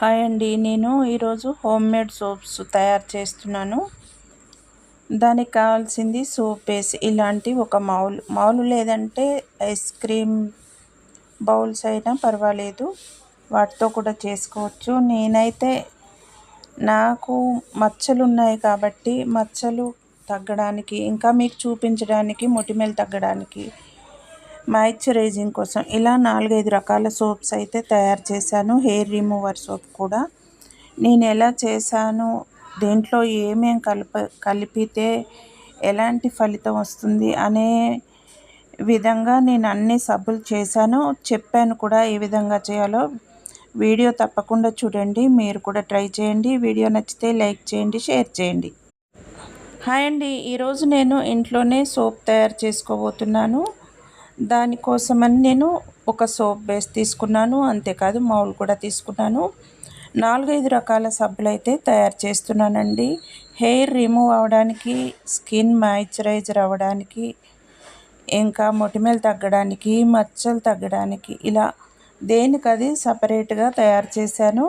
Hi అండి. నేను ఈరోజు హోమ్ మేడ్ సోప్స్ తయారు చేస్తున్నాను. దానికి కావాల్సింది సోప్ వేసి ఇలాంటి ఒక మౌల్ మౌలు లేదంటే ఐస్ క్రీమ్ బౌల్స్ అయినా పర్వాలేదు. వాటితో కూడా చేసుకోవచ్చు. నేనైతే నాకు మచ్చలు ఉన్నాయి కాబట్టి మచ్చలు తగ్గడానికి ఇంకా మీకు చూపించడానికి మొటిమలు తగ్గడానికి మాయిశ్చరైజింగ్ కోసం ఇలా నాలుగైదు రకాల సోప్స్ అయితే తయారు చేశాను. హెయిర్ రిమూవర్ సోప్ కూడా. నేను ఎలా చేశాను? దేంట్లో ఏమేం కలిప కలిపితే ఎలాంటి ఫలితం వస్తుంది అనే విధంగా నేను అన్ని సబ్బులు చేశాను. చెప్పాను కూడా ఏ విధంగా చేయాలో. వీడియో తప్పకుండా చూడండి. మీరు కూడా ట్రై చేయండి. వీడియో నచ్చితే లైక్ చేయండి షేర్ చేయండి. హాయ్ అండి. ఈరోజు నేను ఇంట్లోనే సోప్ తయారు చేసుకోబోతున్నాను. దానికోసమని నేను ఒక సోప్ బేస్ తీసుకున్నాను. అంతేకాదు మౌల్ కూడా తీసుకున్నాను. నాలుగైదు రకాల సబ్బులు అయితే తయారు చేస్తున్నానండి. హెయిర్ రిమూవ్ అవ్వడానికి స్కిన్ మాయిశ్చరైజర్ అవ్వడానికి ఇంకా మొటిమలు తగ్గడానికి మచ్చలు తగ్గడానికి ఇలా దేనికది సపరేట్గా తయారు చేశాను.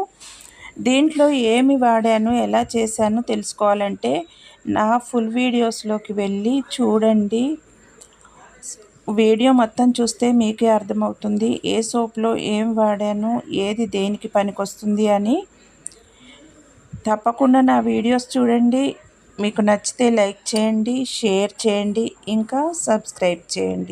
దీంట్లో ఏమి వాడాను ఎలా చేశాను తెలుసుకోవాలంటే నా ఫుల్ వీడియోస్లోకి వెళ్ళి చూడండి. వీడియో మొత్తం చూస్తే మీకే అర్థమవుతుంది. ఏ సోప్లో ఏం వాడాను ఏది దేనికి పనికొస్తుంది అని. తప్పకుండా నా వీడియోస్ చూడండి. మీకు నచ్చితే లైక్ చేయండి షేర్ చేయండి ఇంకా సబ్స్క్రైబ్ చేయండి.